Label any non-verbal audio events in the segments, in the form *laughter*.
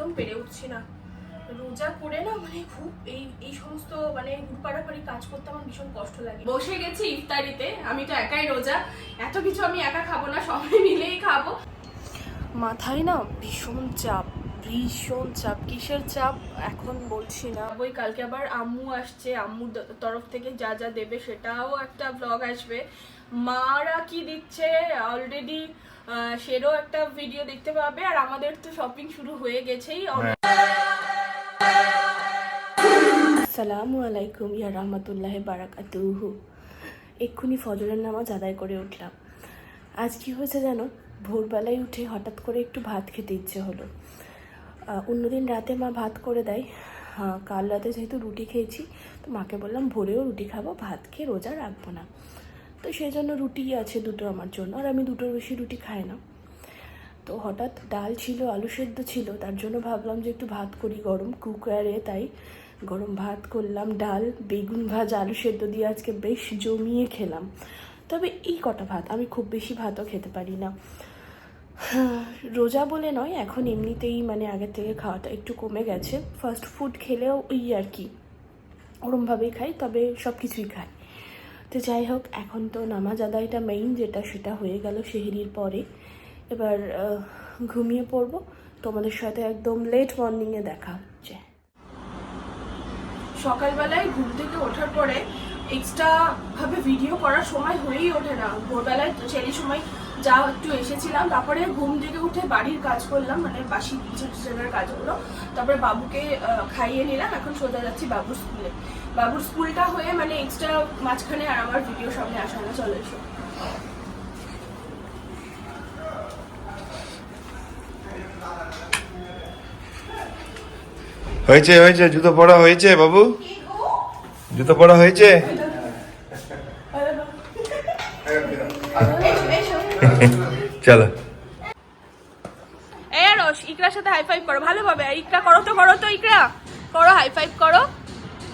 একদম পেরে উঠছি না। রোজা করে না মানে খুব এই এই সমস্ত মানে পাড়াপাড়ি কাজ করতে আমার ভীষণ কষ্ট লাগে। বসে গেছি ইফতারিতে, আমি তো একাই রোজা। এত কিছু আমি একা খাব না, সবাই মিলেই খাব। মাথায় না ভীষণ চাপ। ভীষণ চাপ কিসের চাপ এখন বলছি না। ওই কালকে আবার আম্মু আসছে আম্মুর তরফ থেকে যা যা দেবে সেটাও একটা ব্লগ আসবে। মারা কি দিচ্ছে? অলরেডি সেরও একটা ভিডিও দেখতে পাবে আর আমাদের তো শপিং শুরু হয়ে গেছেই। আসসালামু আলাইকুম ইয়া রহমতুল্লাহ বারাকাতুহু। এক্ষুনি ফজরের নামাজ আদায় করে উঠলাম। আজ কি হয়েছে জানো ভোরবেলায় উঠে হঠাৎ করে একটু ভাত খেতে ইচ্ছে হলো। অন্যদিন রাতে মা ভাত করে দেয়। কাল রাতে যেহেতু রুটি খেয়েছি, তো মাকে বললাম, ভোরেও রুটি খাব, ভাত খেয়ে রোজা রাখব না। তো সেই জন্য রুটি আছে দুটো আমার জন্য, আর আমি দুটোর বেশি রুটি খাই না। তো হঠাৎ ডাল ছিল, আলু সেদ্ধ ছিল, তার জন্য ভাবলাম যে একটু ভাত করি গরম, কুকারে তাই গরম ভাত করলাম, ডাল, বেগুন ভাজা, আলু সেদ্ধ দিয়ে আজকে বেশ জমিয়ে খেলাম। তবে এই কটা ভাত, আমি খুব বেশি ভাতও খেতে পারি না। রোজা বলে নয়, এখন এমনিতেই মানে আগের থেকে খাওয়াটা একটু কমে গেছে। ফাস্ট ফুড খেলেও ওই আর কি, ওরমভাবেই খাই, তবে সব কিছুই খাই। তো যাই হোক, এখন তো নামাজ আদায়টা মেইন যেটা, সেটা হয়ে গেল সেহেরির পরে। এবার ঘুমিয়ে পড়ব। তোমাদের সাথে একদম লেট মর্নিংয়ে দেখা হচ্ছে। সকালবেলায় ঘুম থেকে ওঠার পরে এক্সট্রা ভাবে ভিডিও করার সময় হয়েই ওঠে না। ভোরবেলায় সেই সময় যা একটু এসেছিলাম তারপরে ঘুম থেকে উঠে বাড়ির কাজ করলাম মানে বাসি টিচেনের কাজগুলো। তারপরে বাবুকে খাইয়ে নিলাম এখন সোজা যাচ্ছি বাবুর স্কুলে বাবুর স্কুলটা হয়ে মানে এক্সট্রা মাঝখানে আর আমার ভিডিও সামনে আসা না চলে এসো। হয়েছে হয়েছে জুতো পড়া হয়েছে বাবু? জুতো পড়া হয়েছে? *laughs* চলো। এ রস ইকরার সাথে হাই ফাইভ করো ভালোভাবে ইকরা করো তো করো তো, ইকরা। করো হাই ফাইভ করো।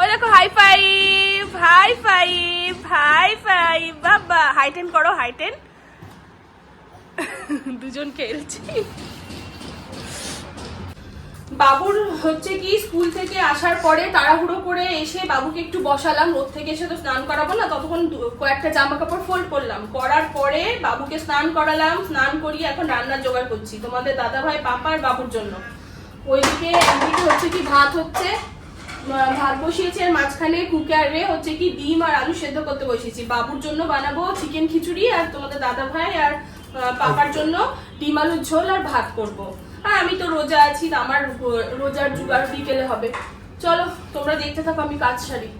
ওই দেখো high five high five high five বাবা। হাই টেন করো হাই টেন দুজন খেলছি বাবুর হচ্ছে কি, স্কুল থেকে আসার পরে তাড়াহুড়ো করে এসে বাবুকে একটু বসালাম, রোদ থেকে এসে তো স্নান করাবো না, ততক্ষণ কয়েকটা জামা কাপড় ফোল্ড করলাম। করার পরে বাবুকে স্নান করালাম, স্নান করিয়ে এখন রান্নার জোগাড় করছি, তোমাদের দাদা ভাই পাপা আর বাবুর জন্য। ওইদিকে একদিকে হচ্ছে কি ভাত হচ্ছে ভাত বসিয়েছি আর মাঝখানে কুকারে হচ্ছে কি ডিম আর আলু সেদ্ধ করতে বসিয়েছি। বাবুর জন্য বানাবো চিকেন খিচুড়ি আর তোমাদের দাদা ভাই আর পাপার জন্য ডিম আলুর ঝোল আর ভাত করব। আর আমি তো রোজা আছি আমার রোজার জোগাড় বিকেলে হবে। চলো তোমরা দেখতে থাকো আমি কাজ সারি।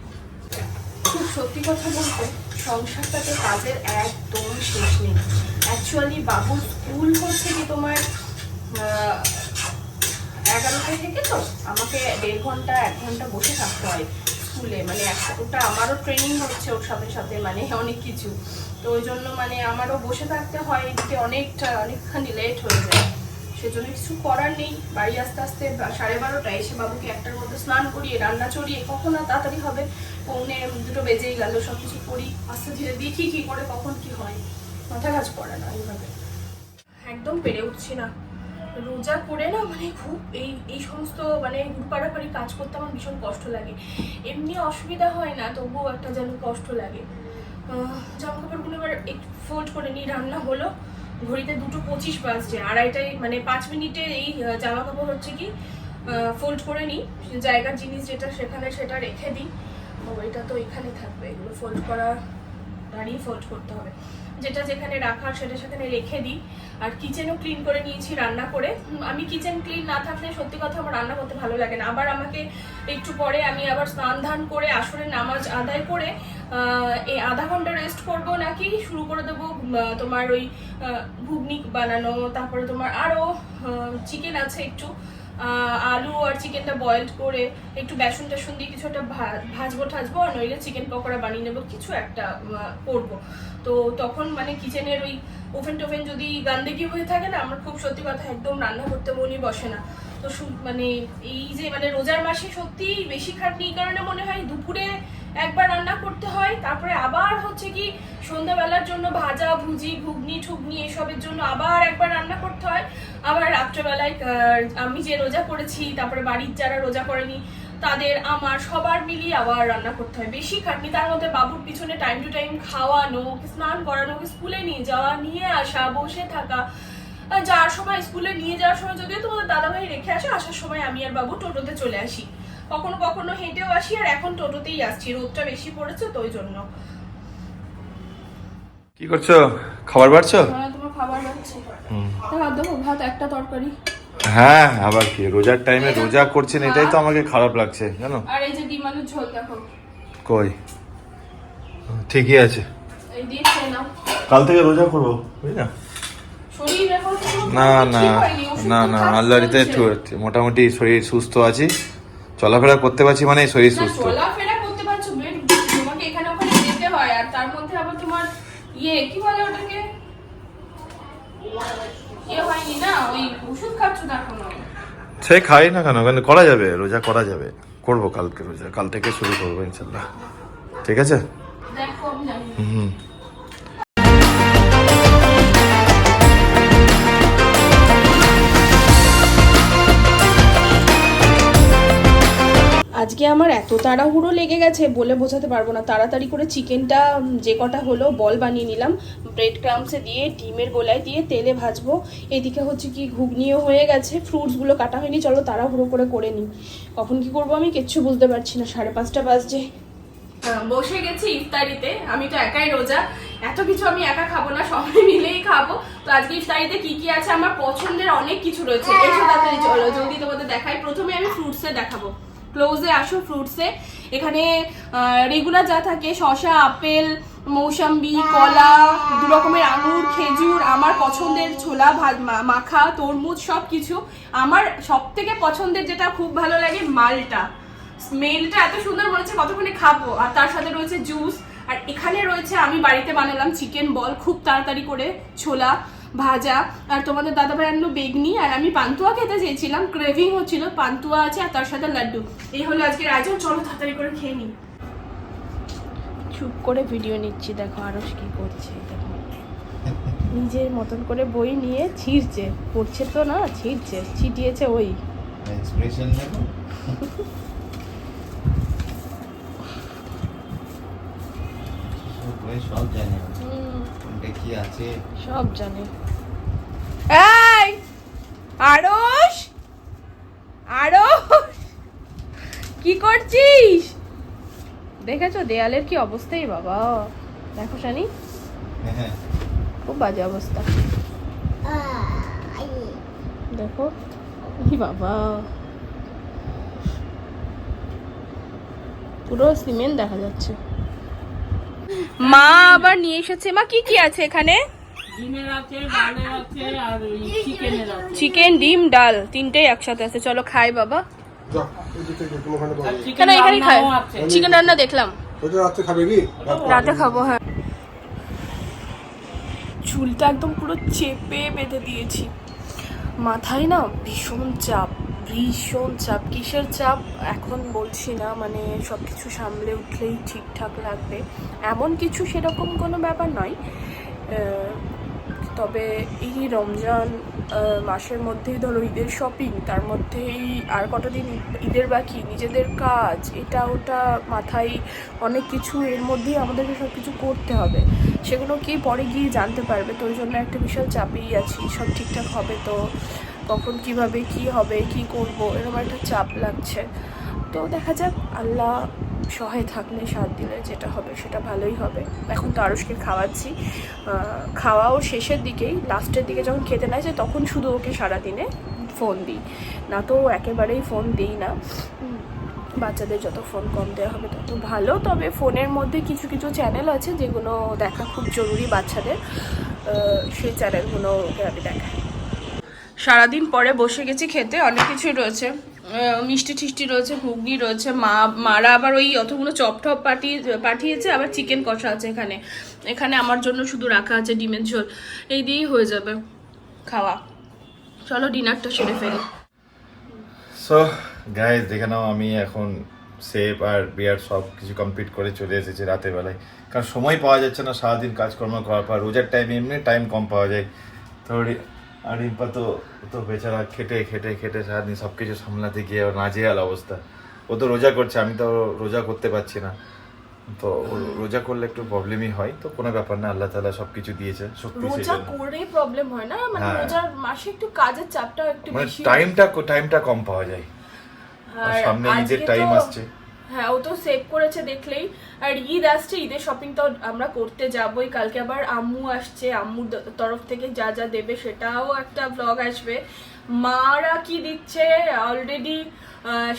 খুব সত্যি কথা বলতে সংসারটাতে কাজের একদম শেষ নেই। অ্যাকচুয়ালি বাবুর স্কুল হচ্ছে কি তোমার আহ, এগারোটা থেকে তো? আমাকে দেড় ঘণ্টা এক ঘণ্টা বসে থাকতে হয় স্কুলে। মানে ওটা আমারও ট্রেনিং হচ্ছে ওর সাথে সাথে মানে অনেক কিছু। তো ওই জন্য মানে আমারও বসে থাকতে হয় এদিকে অনেকটা অনেকখানি লেট হয়ে যায়। সেজন্য কিছু করার নেই। বাড়ি আস্তে আস্তে সাড়ে বারোটায় এসে বাবুকে একটার মধ্যে স্নান করিয়ে, রান্না চড়িয়ে, কখন আর তাড়াতাড়ি হবে, পৌনে দুটো বেজেই গেল সব কিছু করি, আস্তে ধীরে দেখি কি করে, কখন কি হয়। মাথা কাজ করে না এইভাবে। একদম পেরে উঠছি না। রোজা করে না মানে খুব এই এই সমস্ত মানে পাড়াপাড়ি কাজ করতে আমার ভীষণ কষ্ট লাগে। এমনি অসুবিধা হয় না, তবুও একটা যেন কষ্ট লাগে। জামা কাপড়গুলো এবার একটু ফোল্ড করে নিই, রান্না হলো। ঘড়িতে দুটো পঁচিশ বাজছে, আড়াইটায় মানে পাঁচ মিনিটে এই জামা কাপড় হচ্ছে কি ফোল্ড করে নিই জায়গার জিনিস যেটা সেখানে সেটা রেখে দিই। ওইটা তো এখানে থাকবে, এগুলো ফোল্ড করা, দাঁড়িয়ে ফোল্ড করতে হবে। যেটা যেখানে রাখার সেটা সেখানে রেখে দিই। আর কিচেনও ক্লিন করে নিয়েছি রান্না করে। আমি কিচেন ক্লিন না থাকলে সত্যি কথা আমার রান্না করতে ভালো লাগে না। আবার আমাকে একটু পরে আমি আবার স্নান ধান করে, আসরের নামাজ আদায় করে এই আধা ঘণ্টা রেস্ট করব নাকি, শুরু করে দেবো তোমার ওই ঘুগনি বানানো, তারপরে তোমার আরও চিকেন আছে একটু। আলু আর চিকেনটা বয়েল করে একটু বেসন টেসন দিয়ে কিছু একটা ভাজবো, ঠাজবো, আর নইলে চিকেন পকোড়া বানিয়ে নেব, কিছু একটা করব। তো তখন মানে কিচেনের ওই ওভেন টোভেন যদি গান্দেগি হয়ে থাকে না, আমার খুব সত্যি কথা, একদম রান্না করতে মনই বসে না। তো মানে এই যে মানে রোজার মাসে সত্যি বেশি খাটনি এই কারণে মনে হয় দুপুরে একবার রান্না করতে হয়, তারপরে আবার হচ্ছে কি সন্ধ্যাবেলার জন্য ভাজা, ভুজি, ঘুগনি, ঠুগনি এসবের জন্য আবার একবার রান্না করতে হয়। আবার রাত্রেবেলায় আমি যে রোজা করেছি, তারপরে বাড়ির যারা রোজা করেনি, তাদের, আমার সবার মিলিয়ে আবার রান্না করতে হয়। বেশি খাটনি, তার মধ্যে বাবুর পিছনে টাইম টু টাইম খাওয়ানো, স্নান করানো, স্কুলে নিয়ে যাওয়া, নিয়ে আসা, বসে থাকা। যাওয়ার সময়, স্কুলে নিয়ে যাওয়ার সময় যদিও তোমাদের দাদাভাই রেখে আসে, আসার সময় আমি আর বাবু টোটোতে চলে আসি। কখনো কখনো হেঁটেও আসি আর এখন টোটোতেই আসছি রোদটা বেশি পড়েছে তো ওই জন্য। কি করছ? খাবার বাড়ছো? তোমার খাবার ভাত দেবো ভাত একটা তরকারি। হ্যাঁ আবার কি? রোজার টাইমে রোজা করছেন এটাই তো আমাকে খারাপ লাগছে জানো? আর এই যে ডিম আলুর ঝোল দেখো। কই? ঠিকই আছে। এই দিয়ে খেয়ে নাও। কাল থেকে রোজা করব বুঝলি না? না না না না মোটামুটি শরীর সুস্থ আছি। চলাফেরা করতে পারছি মানে শরীর সুস্থ। চলাফেরা করতে পারছ বেশ তোমাকে এখানে ওখানে যেতে হয় আর তার মধ্যে আবার তোমার ইয়ে কি বলে ওটাকে? ইয়ে হয়নি না ওই ওষুধ খাচ্ছ না সে খাই না কেন? কেন করা যাবে রোজা করা যাবে। করব কালকে রোজা কাল থেকে শুরু করব ইনশাল্লাহ। ঠিক আছে। হুম। আজকে আমার এত তাড়াহুড়ো লেগে গেছে বলে বোঝাতে পারব না। তাড়াতাড়ি করে চিকেনটা যে কটা হলো বল বানিয়ে নিলাম। ব্রেড ক্রামসে দিয়ে, ডিমের গোলায় দিয়ে তেলে ভাজবো। এদিকে হচ্ছে কি ঘুগনিও হয়ে গেছে। ফ্রুটসগুলো কাটা হয়নি, চলো তাড়াহুড়ো করে করে নিই। কখন কি করব আমি কিচ্ছু বুঝতে পারছি না। সাড়ে পাঁচটা বাজছে। বসে গেছি ইফতারিতে। আমি তো একাই রোজা। এত কিছু আমি একা খাব না, সবাই মিলেই খাব। তো আজকে ইফতারিতে কি কি আছে? আমার পছন্দের অনেক কিছু রয়েছে। তাড়াতাড়ি চলো, জলদি তোমাদের দেখাই। প্রথমে আমি ফ্রুটসে দেখাবো। ক্লোজে আসো ফ্রুটসে এখানে রেগুলার যা থাকে শশা আপেল মৌসাম্বি কলা দু রকমের আঙুর খেজুর আমার পছন্দের ছোলা মা- মাখা তরমুজ সব কিছু আমার সব থেকে পছন্দের যেটা খুব ভালো লাগে মালটা। স্মেলটা এত সুন্দর মনে হচ্ছে কতক্ষণে খাব। আর তার সাথে রয়েছে জুস আর এখানে রয়েছে আমি বাড়িতে বানালাম চিকেন বল খুব তাড়াতাড়ি করে ছোলা। ভাজা আর তোমাদের দাদা ভাই আনলো বেগনি আর আমি পান্তুয়া খেতে চেয়েছিলাম। ক্রেভিং হচ্ছিল পান্তুয়া আছে আর তার সাথে লাড্ডু। এই হলো আজকের আয়োজন চলো তাড়াতাড়ি করে খেয়ে নিই। চুপ করে ভিডিও নিচ্ছি দেখো আরস কি করছে দেখো। নিজের মতন করে বই নিয়ে ছিঁড়ছে পড়ছে তো না ছিঁড়ছে ছিটিয়েছে ওই। এক্সপ্রেশন দেখো *laughs* সব সব জানে কোনটা কি আছে? সব জানে। এই আরস আরস কি করছিস? দেখেছ দেয়ালের কি অবস্থাই বাবা? দেখো শানি হ্যাঁ। খুব বাজে অবস্থা। দেখো। কি বাবা। পুরো সিমেন্ট দেখা যাচ্ছে। মা আবার নিয়ে এসেছে। মা কি কি আছে এখানে? চিকেন ডিম ডাল তিনটেই একসাথে আছে। চলো খাই বাবা। কেন এখানেই খাই চিকেন রান্না দেখলাম। ওটা খাবে কি? রাতে খাব হ্যাঁ। চুলটা একদম পুরো চেপে বেঁধে দিয়েছি। মাথায় না ভীষণ চাপ। ভীষণ চাপ, কিসের চাপ এখন বলছি না মানে সব কিছু সামলে উঠলেই ঠিকঠাক লাগবে। এমন কিছু সেরকম কোনো ব্যাপার নয়। তবে এই রমজান মাসের মধ্যেই ধরো ঈদের শপিং তার মধ্যেই আর কটা দিন ঈদের বাকি, নিজেদের কাজ, এটা ওটা মাথায় অনেক কিছু, এর মধ্যেই আমাদেরকে সব কিছু করতে হবে। সেগুলো কি পরে গিয়ে জানতে পারবে, তো ওই জন্য একটা বিশাল চাপেই আছি, সব ঠিকঠাক হবে তো। কখন কীভাবে কি হবে, কি করব, এরকম একটা চাপ লাগছে। তো দেখা যাক, আল্লাহ সহায় থাকলে সাথ দিলে যেটা হবে সেটা ভালোই হবে। এখন তো আরসকে খাওয়াচ্ছি। খাওয়াও শেষের দিকেই, লাস্টের দিকে যখন খেতে নেয় যে তখন শুধু ওকে সারাদিনে ফোন দিই। না তো একেবারেই ফোন দিই না। বাচ্চাদের যত ফোন কম দেওয়া হবে তত ভালো। তবে ফোনের মধ্যে কিছু কিছু চ্যানেল আছে যেগুলো দেখা খুব জরুরি বাচ্চাদের। সেই চ্যানেলগুলো ওকে আমি দেখাই। সারাদিন পরে বসে গেছি খেতে, অনেক কিছুই রয়েছে। মিষ্টি টিষ্টি রয়েছে, ঘুগনি রয়েছে, মা, মারা আবার ওই অতগুলো চপ টপ পাঠিয়ে পাঠিয়েছে, আবার চিকেন কষা আছে এখানে। এখানে আমার জন্য শুধু রাখা আছে ডিমের ঝোল। এই দিয়েই হয়ে যাবে খাওয়া। চলো ডিনারটা সেরে ফেলি। সো গাইজ দেখে নাও, আমি এখন সেভ আর বিয়ার সব কিছু কমপ্লিট করে চলে এসেছি রাতের বেলায়। কারণ সময় পাওয়া যাচ্ছে না, সারাদিন কাজকর্ম করার পর। রোজার টাইম এমনি টাইম কম পাওয়া যায়। তো আর রিম্পা তো তো বেচারা খেটে খেটে খেটে সারাদিন সব কিছু সামলাতে গিয়ে নাজেহাল অবস্থা। ও তো রোজা করছে আমি তো রোজা করতে পারছি না। তো রোজা করলে একটু প্রবলেমই হয় তো কোনো ব্যাপার না আল্লাহ তালা সব কিছু দিয়েছে সেই রোজা করে প্রবলেম হয় না? মানে হ্যাঁ। রোজার মাসে একটু কাজের চাপটা একটু মানে বেশি টাইমটা টাইমটা কম পাওয়া যায়। আর সামনে ঈদের আজকে টাইম আসছে। হ্যাঁ ও তো সেভ করেছে দেখলেই। আর ঈদ আসছে, ঈদের শপিং তো আমরা করতে যাবই। কালকে আবার আম্মু আসছে, আম্মুর তরফ থেকে যা যা দেবে সেটাও একটা ব্লগ আসবে। মারা কি দিচ্ছে? অলরেডি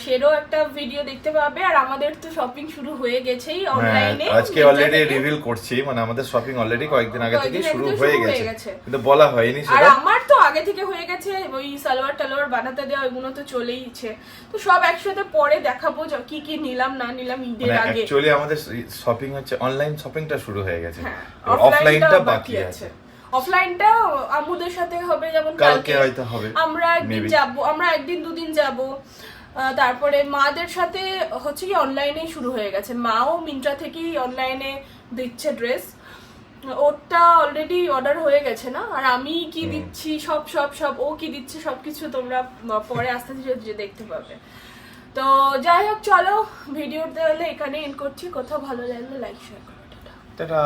সেরও একটা ভিডিও দেখতে পাবে আর আমাদের তো শপিং শুরু হয়ে গেছেই হ্যাঁ অনলাইনে আজকে অলরেডি রিভিল করছি মানে আমাদের শপিং অলরেডি কয়েকদিন আগে থেকে শুরু হয়ে গেছে। কিন্তু বলা হয়নি আর আমার তো আগে থেকে হয়ে গেছে ওই সালোয়ার টালোয়ার বানাতে দেওয়া ওইগুলো তো চলেইছে তো সব একসাথে পরে দেখাবো যে কি কি নিলাম না নিলাম ঈদের মানে আগে। অ্যাকচুয়ালি আমাদের শপিং হচ্ছে অনলাইন শপিংটা শুরু হয়ে গেছে। হ্যাঁ অফলাইনটা বাকি আছে। অফলাইনটা আমুদের সাথে হবে যেমন কালকে হয়তো হবে আমরা একদিন. যাব আমরা একদিন দুদিন যাব। তারপরে মাদের সাথে হচ্ছে কি অনলাইনেই শুরু হয়ে গেছে। মাও মিন্ট্রা থেকেই অনলাইনে দিচ্ছে ড্রেস ওরটা অলরেডি অর্ডার হয়ে গেছে না? আর আমি কি দিচ্ছি সব সব সব ও কি দিচ্ছে সবকিছু তোমরা পরে আস্তে আস্তে দেখতে পাবে। তো যাই হোক চলো ভিডিওটা তাহলে এখানে এন্ড করছি। কোথাও ভালো লাগলে লাইক শেয়ার করো। টাটা।